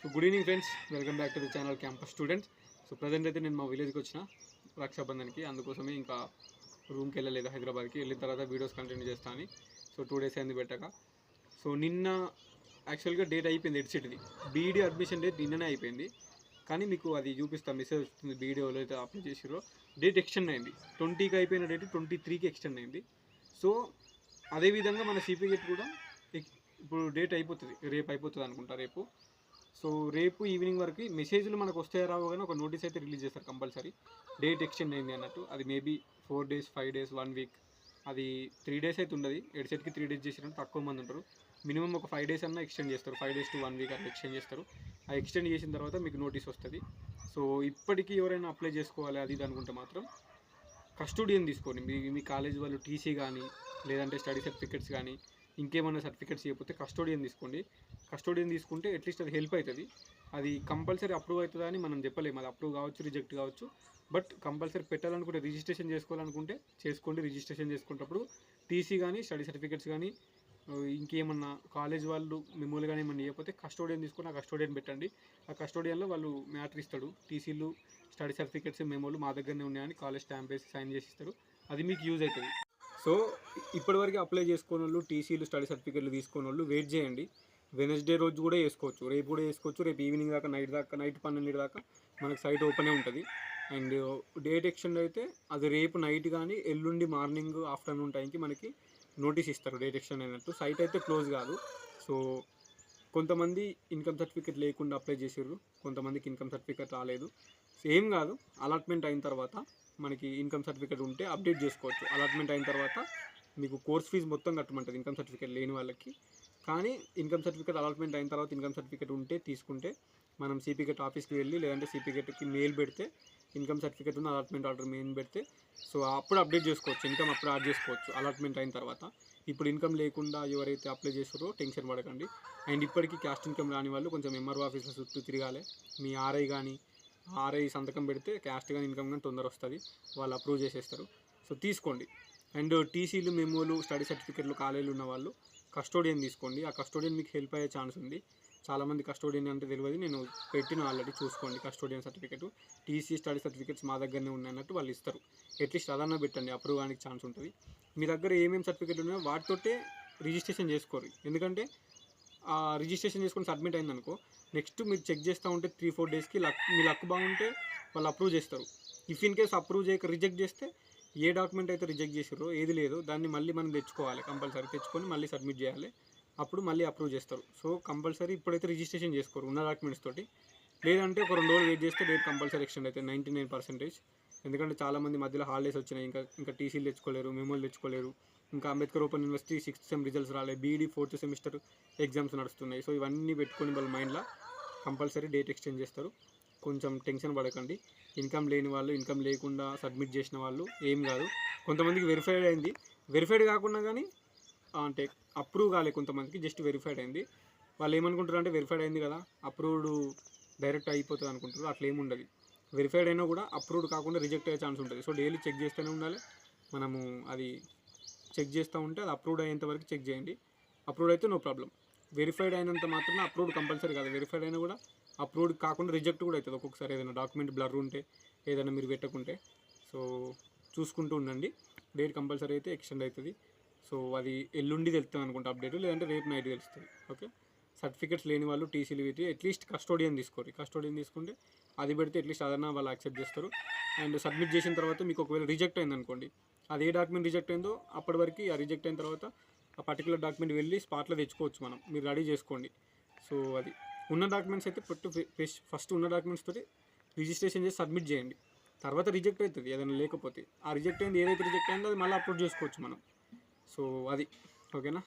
So good evening friends welcome back to the channel campus students so present అయితే నేను మా విలేజ్కి వచ్చిన రక్షాబంధన్కి. అందుకోసమే ఇంకా రూమ్కి వెళ్ళలేదు హైదరాబాద్కి. వెళ్ళిన తర్వాత వీడియోస్ కంటిన్యూ చేస్తాను సో టూ డేస్ అయింది పెట్టక. సో నిన్న యాక్చువల్గా డేట్ అయిపోయింది ఎడ్సిట్ది బీఈడీ అడ్మిషన్ డేట్ నిన్ననే అయిపోయింది. కానీ మీకు అది చూపిస్తాను మెసేజ్ వస్తుంది బీఈడీలో అయితే అప్లై చేసిరో డేట్ ఎక్స్టెండ్ అయింది. ట్వంటీకి అయిపోయిన డేట్ ట్వంటీ త్రీకి ఎక్స్టెండ్ అయింది. సో అదేవిధంగా మన సిపి గేట్ కూడా ఇప్పుడు డేట్ అయిపోతుంది. రేపు అయిపోతుంది అనుకుంటా రేపు. సో రేపు ఈవినింగ్ వరకు మెసేజ్లు మనకు వస్తే రావు కానీ ఒక నోటీస్ అయితే రిలీజ్ చేస్తారు కంపల్సరీ. డేట్ ఎక్స్టెండ్ అయింది అన్నట్టు. అది maybe four days five days one week. అది త్రీ డేస్ అయితే ఉండదు. ఎడ్సెట్కి త్రీ డేస్ చేసినట్టు తక్కువ మంది ఉంటారు. మినిమం ఒక ఫైవ్ డేస్ అన్న ఎక్స్టెండ్ చేస్తారు. Five days to one week అట్లా ఎక్స్టెండ్ చేస్తారు. ఆ ఎక్స్టెండ్ చేసిన తర్వాత మీకు నోటీస్ వస్తుంది. సో ఇప్పటికీ ఎవరైనా అప్లై చేసుకోవాలి అది ఇది అనుకుంటే మాత్రం కస్టోడియన్ తీసుకోండి. మీ మీ కాలేజ్ వాళ్ళు టీసీ కానీ లేదంటే స్టడీ సర్టిఫికెట్స్ కానీ ఇంకేమైనా సర్టిఫికెట్స్ చేయకపోతే కస్టోడియన్ తీసుకోండి. కస్టోడియన్ తీసుకుంటే అట్లీస్ట్ అది హెల్ప్ అవుతుంది. అది కంపల్సరీ అప్రూవ్ అవుతుందా అని మనం చెప్పలేము. అది అప్రూవ్ కావచ్చు రిజెక్ట్ కావచ్చు. బట్ కంపల్సరీ పెట్టాలనుకుంటే రిజిస్ట్రేషన్ చేసుకోవాలనుకుంటే చేసుకోండి. రిజిస్ట్రేషన్ చేసుకునేటప్పుడు టీసీ కానీ స్టడీ సర్టిఫికెట్స్ కానీ ఇంకేమన్నా కాలేజ్ వాళ్ళు మిమ్మల్ని కానీ ఏమన్నా ఇవ్వకపోతే కస్టోడియన్ తీసుకుని ఆ కస్టోడియన్ పెట్టండి. ఆ కస్టోడియన్లో వాళ్ళు మ్యాటర్ ఇస్తాడు. టీసీలు స్టడీ సర్టిఫికెట్స్ మెమోలు మా దగ్గరనే ఉన్నాయని కాలేజ్ స్టాంప్ వేసి సైన్ చేసి ఇస్తారు. అది మీకు యూజ్ అవుతుంది. సో ఇప్పటివరకు అప్లై చేసుకున్న వాళ్ళు టీసీలు స్టడీ సర్టిఫికెట్లు తీసుకున్న వాళ్ళు వెయిట్ చేయండి. వెనస్డే రోజు కూడా వేసుకోవచ్చు. రేపు కూడా వేసుకోవచ్చు. రేపు ఈవినింగ్ దాకా నైట్ దాకా నైట్ పన్నెండు దాకా మనకు సైట్ ఓపెనే ఉంటుంది. అండ్ డేట్ ఎక్స్టెండ్ అయితే అది రేపు నైట్ కానీ ఎల్లుండి మార్నింగ్ ఆఫ్టర్నూన్ టైంకి మనకి నోటీస్ ఇస్తారు డేట్ ఎక్స్టెండ్ అయినట్టు. సైట్ అయితే క్లోజ్ కాదు. సో కొంతమంది ఇన్కమ్ సర్టిఫికేట్ లేకుండా అప్లై చేసారు కొంతమందికి ఇన్కమ్ సర్టిఫికేట్ రాలేదు. సేమ్ కాదు అలాట్మెంట్ అయిన తర్వాత మనకి ఇన్కమ్ సర్టిఫికేట్ ఉంటే అప్డేట్ చేసుకోవచ్చు. అలాట్మెంట్ అయిన తర్వాత మీకు కోర్స్ ఫీజు మొత్తం కట్టమంటుంది ఇన్కమ్ సర్టిఫికేట్ లేని వాళ్ళకి. కానీ ఇన్కమ్ సర్టిఫికేట్ అలాట్మెంట్ అయిన తర్వాత ఇన్కమ్ సర్టిఫికేట్ ఉంటే తీసుకుంటే మనం సిపికెట్ ఆఫీస్కి వెళ్ళి లేదంటే సిపికెట్కి మెయిల్ పెడితే ఇన్కమ్ సర్టిఫికేట్ ఉన్న అలాట్మెంట్ ఆర్డర్ మెయిన్ పెడితే సో అప్పుడు అప్డేట్ చేసుకోవచ్చు ఇన్కమ్ అప్పుడు యాడ్ చేసుకోవచ్చు అలాట్మెంట్ అయిన తర్వాత. ఇప్పుడు ఇన్కమ్ లేకుండా ఎవరైతే అప్లై చేస్తారో టెన్షన్ పడకండి. అండ్ ఇప్పటికీ క్యాస్ట్ ఇన్కమ్ రాని వాళ్ళు కొంచెం ఎంఆర్ఓ ఆఫీస్లో చుట్టూ తిరగాలి. మీ ఆర్ఐ కానీ ఆర్ఐ సంతకం పెడితే క్యాస్ట్ కానీ ఇన్కమ్ కానీ తొందర వస్తుంది. వాళ్ళు అప్రూవ్ చేసేస్తారు. సో తీసుకోండి. అండ్ టీసీలు మెమోలు స్టడీ సర్టిఫికెట్లు కాలేజీలు ఉన్న వాళ్ళు కస్టోడియన్ తీసుకోండి. ఆ కస్టోడియన్ మీకు హెల్ప్ అయ్యే ఛాన్స్ ఉంది. చాలామంది కస్టోడియన్ అంటే తెలియదు. నేను పెట్టిన ఆల్రెడీ చూసుకోండి custodian certificate. TC study certificates మా దగ్గరనే ఉన్నాయన్నట్టు వాళ్ళు ఇస్తారు. అట్లీస్ట్ అదన్నా పెట్టండి. అప్రూవ్ కానికి ఛాన్స్ ఉంటుంది. మీ దగ్గర ఏమేమి సర్టిఫికెట్ ఉన్నాయో వాటితోటే రిజిస్ట్రేషన్ చేసుకోరు. ఎందుకంటే ఆ రిజిస్ట్రేషన్ చేసుకొని సబ్మిట్ అయిందనుకో నెక్స్ట్ మీరు చెక్ చేస్తూ ఉంటే త్రీ ఫోర్ డేస్కి లక్ మీ లక్ బాగుంటే వాళ్ళు అప్రూవ్ చేస్తారు. ఇఫ్ ఇన్ కేస్ అప్రూవ్ చేయక రిజెక్ట్ చేస్తే ఏ డాక్యుమెంట్ అయితే రిజెక్ట్ చేసారో ఏది లేదో దాన్ని మళ్ళీ మనం తెచ్చుకోవాలి కంపల్సరీ. తెచ్చుకొని మళ్ళీ సబ్మిట్ చేయాలి. అప్పుడు మళ్ళీ అప్రూవ్ చేస్తారు. సో కంపల్సరీ ఇప్పుడైతే రిజిస్ట్రేషన్ చేసుకోరు ఉన్న డాక్యుమెంట్స్ తోటి. లేదంటే ఒక రెండు రోజులు వెయిట్ చేస్తే డేట్ కంపల్సరీ ఎక్స్టెండ్ అవుతుంది. Ninety nine percentage. ఎందుకంటే చాలామంది మధ్యలో హాలిడేస్ వచ్చినాయి. ఇంకా ఇంకా టీసీలు తెచ్చుకోలేరు మెమోలు తెచ్చుకోలేరు. ఇంకా Ambedkar open university sixth sem results రాలేదు B Ed fourth semester exams నడుస్తున్నాయి. సో ఇవన్నీ పెట్టుకొని వాళ్ళ మైండ్లో కంపల్సరీ డేట్ ఎక్స్టెండ్ చేస్తారు. కొంచెం టెన్షన్ పడకండి. ఇన్కమ్ లేని వాళ్ళు ఇన్కమ్ లేకుండా సబ్మిట్ చేసిన వాళ్ళు ఏం కాదు. కొంతమందికి వెరిఫైడ్ అయింది. వెరిఫైడ్ కాకుండా కానీ అంటే అప్రూవ్ కాలే కొంతమందికి జస్ట్ వెరిఫైడ్ అయింది. వాళ్ళు ఏమనుకుంటారు అంటే వెరిఫైడ్ అయింది కదా అప్రూవ్డ్ డైరెక్ట్ అయిపోతుంది అనుకుంటారు అట్లా ఏమి ఉండదు. వెరిఫైడ్ అయినా కూడా అప్రూవ్డ్ కాకుండా రిజెక్ట్ అయ్యే ఛాన్స్ ఉంటుంది. సో డైలీ చెక్ చేస్తూనే ఉండాలి. మనము అది చెక్ చేస్తూ ఉంటే అది అప్రూవ్డ్ అయ్యేంత వరకు చెక్ చేయండి. అప్రూవ్డ్ అయితే నో ప్రాబ్లం వెరిఫైడ్ అయినంత మాత్రమే అప్రూవ్డ్ కంపల్సరీ కాదు. వెరిఫైడ్ అయినా కూడా అప్రూవ్డ్ కాకుండా రిజెక్ట్ కూడా అవుతుంది. ఒక్కొక్కసారి ఏదైనా డాక్యుమెంట్ బ్లర్ ఉంటే ఏదైనా మీరు పెట్టకుంటే. సో చూసుకుంటూ ఉండండి. డేట్ కంపల్సరీ అయితే ఎక్స్టెండ్ అవుతుంది. సో అది ఎల్లుండి తెలుస్తుంది అనుకుంటా అప్డేట్. లేదంటే రేపు నైట్ తెలుస్తుంది. ఓకే? సర్టిఫికెట్స్ లేని వాళ్ళు టీసీలు పెట్టి అట్లీస్ట్ కస్టోడియన్ తీసుకోరు కస్టోడియన్ తీసుకుంటే అది పెడితే అట్లీస్ట్ అదన్నా వాళ్ళు యాక్సెప్ట్ చేస్తారు. అండ్ సబ్మిట్ చేసిన తర్వాత మీకు ఒకవేళ రిజెక్ట్ అయింది అనుకోండి. అది ఏ డాక్యుమెంట్ రిజెక్ట్ అయిందో అప్పటి వరకు ఆ రిజెక్ట్ అయిన తర్వాత ఆ పర్టికులర్ డాక్యుమెంట్ వెళ్ళి స్పాట్లో తెచ్చుకోవచ్చు మనం. మీరు రెడీ చేసుకోండి. సో అది. ఉన్న డాక్యుమెంట్స్ అయితే ఫస్ట్ ఫస్ట్ ఉన్న డాక్యుమెంట్స్ తోటి రిజిస్ట్రేషన్ చేసి సబ్మిట్ చేయండి. తర్వాత రిజెక్ట్ అవుతుంది ఏదైనా లేకపోతే. ఆ రిజెక్ట్ అయింది ఏదైతే రిజెక్ట్ అయిందో అది మళ్ళీ అప్లోడ్ చేసుకోవచ్చు మనం. సో అది. ఓకేనా?